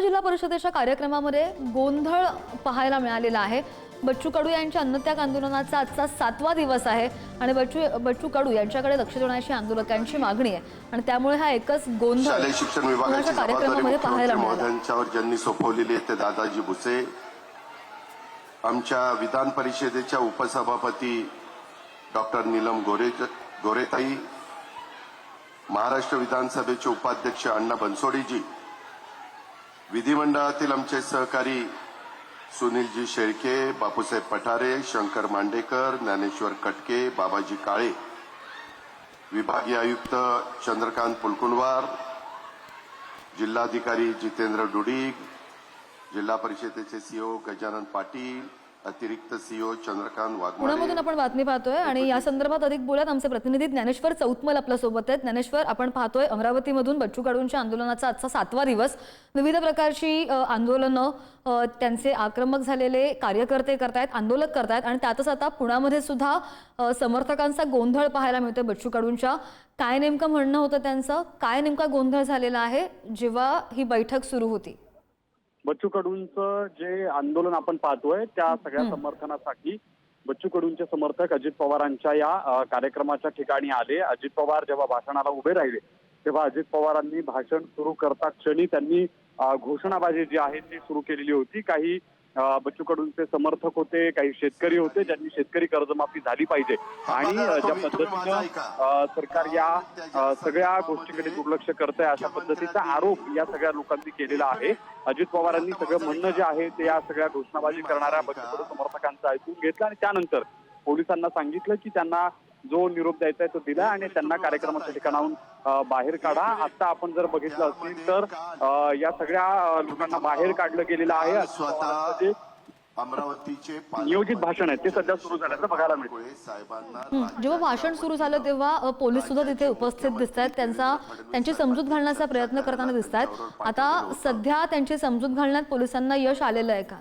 जिल्हा परिषदेच्या कार्यक्रमामध्ये गोंधळ पाहायला मिळालेला आहे. बच्चू कडू यांच्या अन्नत्याग आंदोलनाचा आजचा सातवा दिवस आहे आणि बच्चू बच्चू कडू यांच्याकडे लक्ष देण्याची आंदोलकांची मागणी आहे. आणि त्यामुळे हा एकच गोंधळ शिक्षण विभागाची कोणाच्या जबाबदारी कार्यक्रमामध्ये पाहायला मिळाला. ज्यांनी सोपवलेली ते दादाजी भुसे. आमच्या विधान परिषदेच्या उपसभापती डॉक्टर नीलम गोरे गोरेताई. महाराष्ट्र विधानसभेचे उपाध्यक्ष अण्णा बनसोडीजी. विधिमंडळातील आमचे सहकारी सुनीलजी शेळके बापूसाहेब पठारे शंकर मांडेकर ज्ञानेश्वर कटके बाबाजी काळे विभागीय आयुक्त चंद्रकांत पुलकुंडवार जिल्हाधिकारी जितेंद्र डुडीग जिल्हा परिषदेचे सीओ गजानन पाटील अतिरिक्त सीओ चंद्रकांत पुण्यामधून आपण बातमी पाहतोय आणि या संदर्भात अधिक बोलत आमचे प्रतिनिधी ज्ञानेश्वर चौतमल आपल्यासोबत आहेत. ज्ञानेश्वर आपण पाहतोय अमरावतीमधून बच्चू कडूंच्या आंदोलनाचा आजचा सातवा दिवस. विविध प्रकारची आंदोलनं त्यांचे आक्रमक झालेले कार्यकर्ते करतायत आंदोलक करतायत आणि त्यातच आता पुण्यामध्ये सुद्धा समर्थकांचा गोंधळ पाहायला मिळतोय बच्चू कडूंच्या काय नेमकं म्हणणं होतं त्यांचं? काय नेमका गोंधळ झालेला आहे? जेव्हा ही बैठक सुरू होती. बच्चू कडूंचं जे आंदोलन आपण पाहतोय त्या सगळ्या समर्थनासाठी बच्चू कडूंचे समर्थक अजित पवारांच्या या कार्यक्रमाच्या ठिकाणी आले. अजित पवार जेव्हा भाषणाला उभे राहिले तेव्हा अजित पवारांनी भाषण सुरू करता क्षणी त्यांनी घोषणाबाजी जी आहे ती सुरू केलेली होती. काही बच्चू कडूंचे समर्थक होते काही शेतकरी होते ज्यांनी शेतकरी कर्जमाफी झाली पाहिजे. आणि ज्या पद्धतीनं सरकार या सगळ्या गोष्टीकडे दुर्लक्ष करत आहे अशा पद्धतीचा आरोप या सगळ्या लोकांनी केलेला आहे. अजित पवारांनी सगळं म्हणणं जे आहे ते या सगळ्या घोषणाबाजी करणाऱ्या बच्चू कडू समर्थकांचं ऐकून घेतलं आणि त्यानंतर पोलिसांना सांगितलं की त्यांना जो निरोप द्यायचा आहे तो दिला आणि त्यांना कार्यक्रमाच्या ठिकाणाहून बाहेर काढा. आता आपण जर बघितलं असेल तर या सगळ्या लोकांना बाहेर काढलं गेलेलं आहे. अमरावतीचे नियोजित भाषण आहे. ते सध्या सुरू झाल्याचं बघायला मिळतं. जेव्हा भाषण सुरू झालं तेव्हा पोलीस सुद्धा तिथे उपस्थित दिसत आहेत त्यांचा त्यांची समजूत घालण्याचा प्रयत्न करताना दिसत आहेत आता सध्या त्यांची समजूत घालण्यात पोलिसांना यश आलेलं आहे का?